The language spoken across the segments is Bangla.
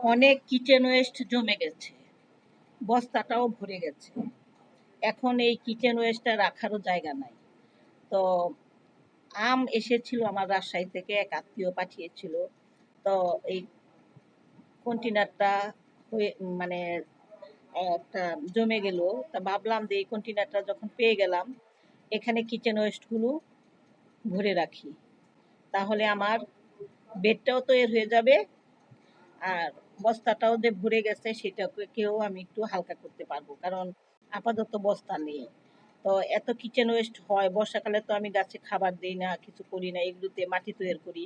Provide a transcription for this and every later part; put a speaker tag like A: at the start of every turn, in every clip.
A: অনেক কিচেন ওয়েস্ট জমে গেছে, বস্তাটাও ভরে গেছে। এখন এই কিচেন ওয়েস্টটা রাখারও জায়গা নাই। তো আম এসেছিল আমার রাজশাহী থেকে, এক আত্মীয় পাঠিয়েছিল। তো এই কন্টেনারটা হয়ে মানে একটা জমে গেল। তা ভাবলাম যে এই কন্টেনারটা যখন পেয়ে গেলাম, এখানে কিচেন ওয়েস্টগুলো ভরে রাখি। তাহলে আমার বেডটাও তৈরি হয়ে যাবে আর বস্তাটাও যে ভরে গেছে সেটাকেও আমি একটু হালকা করতে পারব, কারণ আপাতত বস্তা নেই। তো এত কিচেন ওয়েস্ট হয়, বর্ষাকালে তো আমি গাছে খাবার দিই না, কিছু করি না, এগুলোতে মাটি তৈরি করি।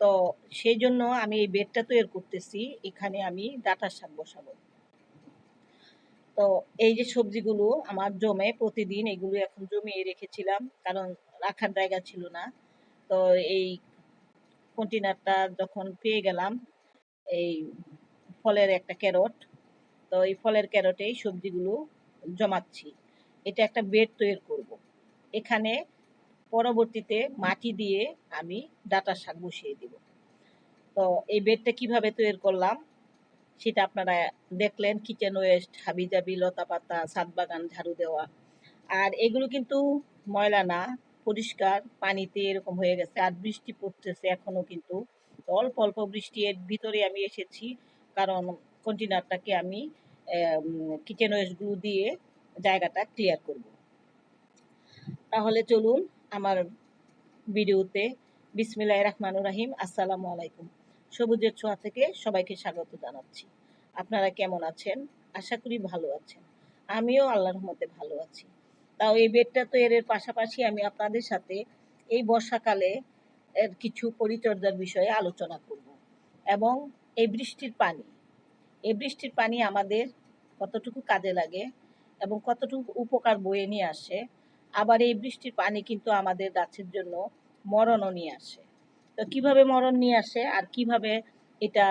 A: তো সেই জন্য আমি এই বেডটা তৈরি করতেছি, এখানে আমি ডাটার শাক বসাবো। তো এই যে সবজিগুলো আমার জমে, প্রতিদিন এগুলো এখন জমিয়ে রেখেছিলাম, কারণ রাখার জায়গা ছিল না। তো এই কন্টেনারটা যখন পেয়ে গেলাম এই ফলের একটা ক্যারট। তো এই ফলের ক্যারটেই সবজিগুলো জমাচ্ছি। এটা একটা বেড তৈরি করব। এখানে পরবর্তীতে মাটি দিয়ে আমি ডাটা শাক বসিয়ে দিব। তো এই বেডটা কীভাবে তৈরি করলাম, সেটা আপনারা দেখলেন। কিচেন ওয়েস্ট, হাবিজাবি লতা পাতা সাত বাগান ঝাড়ু দেওয়া। আর এগুলো কিন্তু ময়লা না, পরিষ্কার, পানিতে এরকম হয়ে গেছে। আর বৃষ্টি পড়তেছে, এখনও কিন্তু অল্প অল্প বৃষ্টি এর ভিতরে আমি এসেছি। কারণ কন্টেনারটাকে আমি কিচেন ওয়েস্টগুলো দিয়ে জায়গাটা ক্লিয়ার করব। তাহলে চলুন আমার ভিডিওতে বিসমিল্লাহ রহমানুর রাহিম, আসসালামু আলাইকুম। সবুজের ছোঁয়া থেকে সবাইকে স্বাগত জানাচ্ছি। আপনারা কেমন আছেন? আশা করি ভালো আছেন। আমিও আল্লাহর মতে ভালো আছি। তাও এই বেডটা তো এর পাশাপাশি আমি আপনাদের সাথে এই বর্ষাকালে এর কিছু পরিচর্যার বিষয়ে আলোচনা করব। এবং এই বৃষ্টির পানি, এই বৃষ্টির পানি আমাদের কতটুকু কাজে লাগে এবং কতটুকু উপকার বয়ে নিয়ে আসে, আবার এই বৃষ্টির পানি কিন্তু আমাদের গাছের জন্য মরণও নিয়ে আসে। তো কীভাবে মরণ নিয়ে আসে আর কীভাবে এটা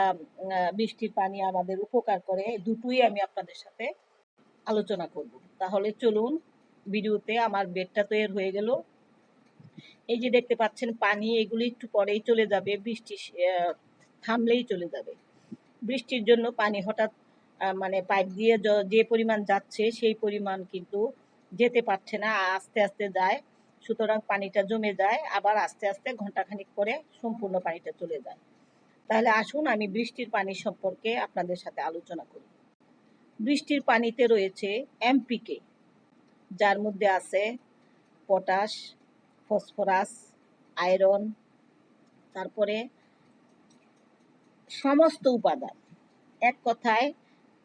A: বৃষ্টির পানি আমাদের উপকার করে দুটোই আমি আপনাদের সাথে আলোচনা করব। তাহলে চলুন, ভিডিওতে আমার বেডটা তৈরি হয়ে গেল। এই যে দেখতে পাচ্ছেন পানি, এগুলি একটু পরেই চলে যাবে, বৃষ্টি থামলেই চলে যাবে। বৃষ্টির জন্য পানি হঠাৎ মানে পাইপ দিয়ে যে পরিমাণ যাচ্ছে সেই পরিমাণ কিন্তু যেতে পারছে না, আস্তে আস্তে যায়। সুতরাং পানিটা জমে যায়, আবার আস্তে আস্তে ঘন্টাখানিক পরে সম্পূর্ণ পানিটা চলে যায়। তাহলে আসুন আমি বৃষ্টির পানি সম্পর্কে আপনাদের সাথে আলোচনা করি। বৃষ্টির পানিতে রয়েছে এমপিকে, যার মধ্যে আছে পটাশ ফসফরাস, আয়রন, তারপরে সমস্ত উপাদান। এক কথায়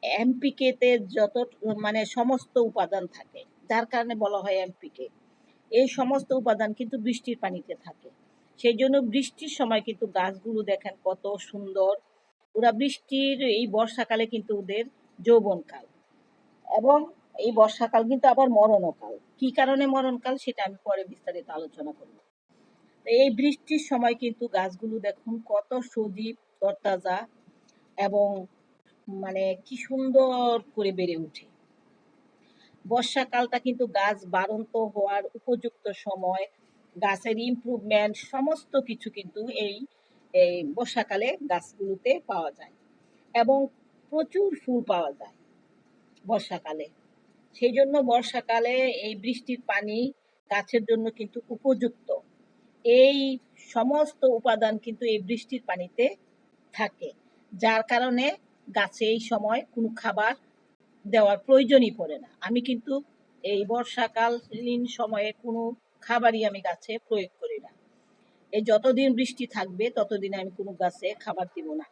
A: এমপিকেতে যত মানে সমস্ত উপাদান থাকে, যার কারণে বলা হয় এমপিকে এই সমস্ত উপাদান কিন্তু বৃষ্টির পানিতে থাকে। সেই জন্য বৃষ্টির সময় কিন্তু গাছগুলো দেখেন কত সুন্দর। ওরা বৃষ্টির এই বর্ষাকালে কিন্তু ওদের যৌবনকাল। এবং এই বর্ষাকাল কিন্তু আবার মরণকাল। কি কারণে মরণকাল সেটা আমি পরে বিস্তারিত আলোচনা করব। এই বৃষ্টির সময় কিন্তু গাছগুলো দেখুন কত সজীব, তরতাজা এবং মানে কি সুন্দর করে বেড়ে ওঠে। বর্ষাকালটা কিন্তু গাছ বাড়ন্ত হওয়ার উপযুক্ত সময়, গাছের ইমপ্রুভমেন্ট সমস্ত কিছু কিন্তু এই এই বর্ষাকালে গাছগুলোতে পাওয়া যায় এবং প্রচুর ফুল পাওয়া যায় বর্ষাকালে। সেই জন্য বর্ষাকালে এই বৃষ্টির পানি গাছের জন্য কিন্তু উপযুক্ত। এই সমস্ত উপাদান কিন্তু এই বৃষ্টির পানিতে থাকে, যার কারণে গাছে এই সময় কোনো খাবার দেওয়ার প্রয়োজনই পড়ে না। আমি কিন্তু এই বর্ষাকালীন সময়ে কোনো খাবারই আমি গাছে প্রয়োগ করি না। এই যতদিন বৃষ্টি থাকবে, ততদিন আমি কোনো গাছে খাবার দিব না।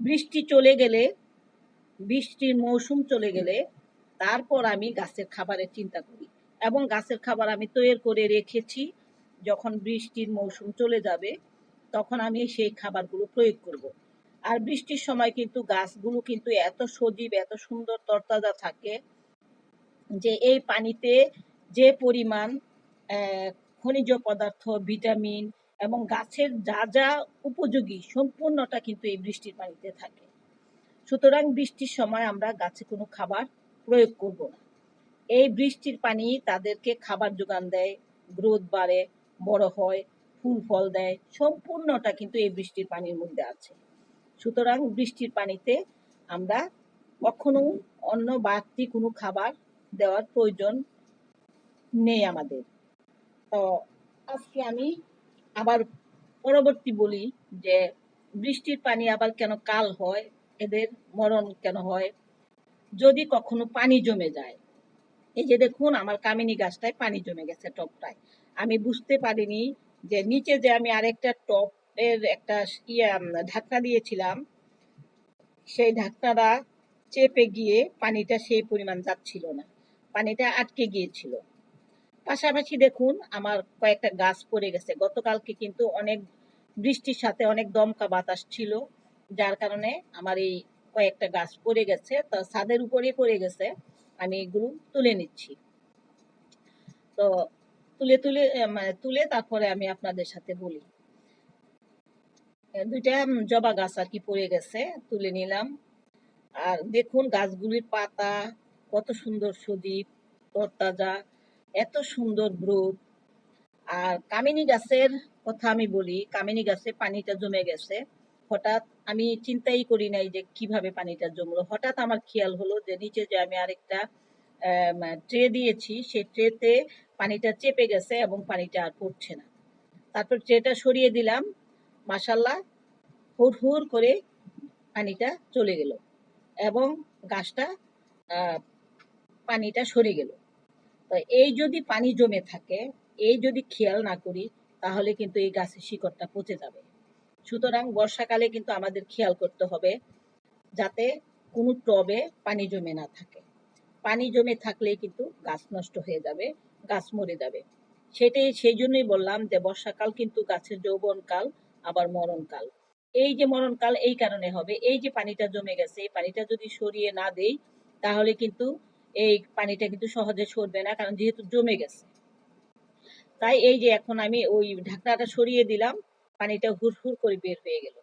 A: বৃষ্টি চলে গেলে, বৃষ্টির মৌসুম চলে গেলে তারপর আমি গাছের খাবারের চিন্তা করি এবং গাছের খাবার আমি তৈরি করে রেখেছি যখন বৃষ্টির মৌসুম চলে যাবে, তখন আমি সেই খাবারগুলো প্রয়োগ করব। আর বৃষ্টির সময় কিন্তু গাছগুলো কিন্তু এত সজীব, এত সুন্দর তরতাজা থাকে যে এই পানিতে যে পরিমাণ খনিজ পদার্থ, ভিটামিন এবং গাছের যা যা উপযোগী সম্পূর্ণটা কিন্তু এই বৃষ্টির পানিতে থাকে সুতরাং বৃষ্টির সময় আমরা গাছে কোনো খাবার প্রয়োগ করব। না এই বৃষ্টির পানি তাদেরকে খাবার যোগান দেয়, গ্রোথ বাড়ে, বড় হয়, ফুল ফল দেয়, সম্পূর্ণটা কিন্তু এই বৃষ্টির পানির মধ্যে আছে। সুতরাং বৃষ্টির পানিতে আমরা কখনো অন্য বাড়তি কোনো খাবার দেওয়ার প্রয়োজন নেই আমাদের। তো আজকে আমি আবার পরবর্তী বলি যে বৃষ্টির পানি আবার কেন কাল হয়, এদের মরণ কেন হয় যদি কখনো পানি জমে যায়। এই যে দেখুন, আমার কামিনী গাছটায় পানি জমে গেছে টপটায়। আমি বুঝতে পারিনি যে নিচে যে আমি আরেকটা টপের একটা ইয়ে ঢাকনা দিয়েছিলাম, সেই ঢাকনাটা চেপে গিয়ে পানিটা সেই পরিমাণ যাচ্ছিল না। পানিটা আটকে গিয়েছিল। পাশাপাশি দেখুন, আমার কয়েকটা গাছ পড়ে গেছে। গতকালকে কিন্তু অনেক বৃষ্টির সাথে অনেক দমকা বাতাস ছিল, যার কারণে আমার এই কয়েকটা গাছ পড়ে গেছে, তো ছাদের উপরেই পড়ে গেছে। আমি এগুলো তুলে নিচ্ছি। তো তুলে তুলে তুলে তারপরে আমি আপনাদের সাথে বলি। দুইটা জবা গাছ আর কি পড়ে গেছে, তুলে নিলাম। আর দেখুন গাছগুলির পাতা, কত সুন্দর সজীব তরতাজা, এত সুন্দর গ্রোথ। আর কামিনী গাছের কথা আমি বলি, কামিনী গাছে পানিটা জমে গেছে। হঠাৎ আমি চিন্তাই করি নাই যে কীভাবে পানিটা জমলো। হঠাৎ আমার খেয়াল হলো যে নিচে যে আমি আরেকটা ট্রে দিয়েছি, সেই ট্রেতে পানিটা চেপে গেছে এবং পানিটা আর পড়ছে না। তারপর ট্রেটা সরিয়ে দিলাম মাসাল্লাহ হুর হুর করে পানিটা চলে গেল এবং গাছটা পানিটা সরে গেল। তো এই যদি পানি জমে থাকে, এই যদি খেয়াল না করি, তাহলে কিন্তু এই গাছের শিকড়টা পচে যাবে। সুতরাং বর্ষাকালে কিন্তু আমাদের খেয়াল করতে হবে যাতে কোনো টবে পানি জমে না থাকে। পানি জমে থাকলে কিন্তু গাছ নষ্ট হয়ে যাবে, গাছ মরে যাবে। সেটাই, সেই জন্যই বললাম যে বর্ষাকাল কিন্তু গাছের যৌবনকাল, আবার মরণকাল। এই যে মরণকাল, এই কারণে হবে। এই যে পানিটা জমে গেছে, এই পানিটা যদি সরিয়ে না দেই, তাহলে কিন্তু এই পানিটা কিন্তু সহজে সরবে না, কারণ যেহেতু জমে গেছে। তাই এই যে এখন আমি ওই ঢাকনাটা সরিয়ে দিলাম পানিটা হুড় করে বের হয়ে গেল।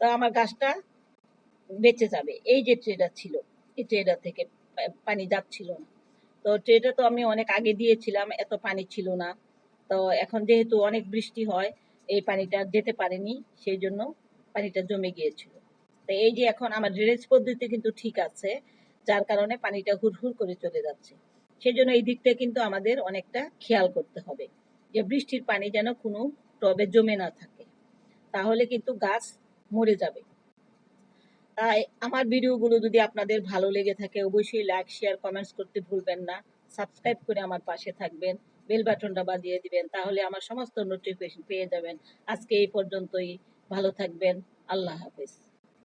A: তা আমার গাছটা বেঁচে যাবে। এই যে ট্রেটা ছিল, এই ট্রেটা থেকে পানি যাচ্ছিল না। তো ট্রেটা তো আমি অনেক আগে দিয়েছিলাম, এত পানি ছিল না। তো এখন যেহেতু অনেক বৃষ্টি হয়, এই পানিটা যেতে পারেনি, সেই জন্য পানিটা জমে গিয়েছিল। তো এই যে এখন আমার ড্রেনেজ পদ্ধতি কিন্তু ঠিক আছে, যার কারণে পানিটা হুড় করে চলে যাচ্ছে। সেই জন্য এই দিকটা কিন্তু আমাদের অনেকটা খেয়াল করতে হবে, যে বৃষ্টির পানি যেন কোনো টবে জমে না থাকে, তাহলে কিন্তু গাছ মরে যাবে। তাই আমার ভিডিওগুলো যদি আপনাদের ভালো লেগে থাকে, অবশ্যই লাইক শেয়ার কমেন্টস করতে ভুলবেন না। সাবস্ক্রাইব করে আমার পাশে থাকবেন বেল বাটনটা বাজিয়ে দিবেন, তাহলে আমার সমস্ত নোটিফিকেশন পেয়ে যাবেন। আজকে এই পর্যন্তই, ভালো থাকবেন, আল্লাহ হাফিজ।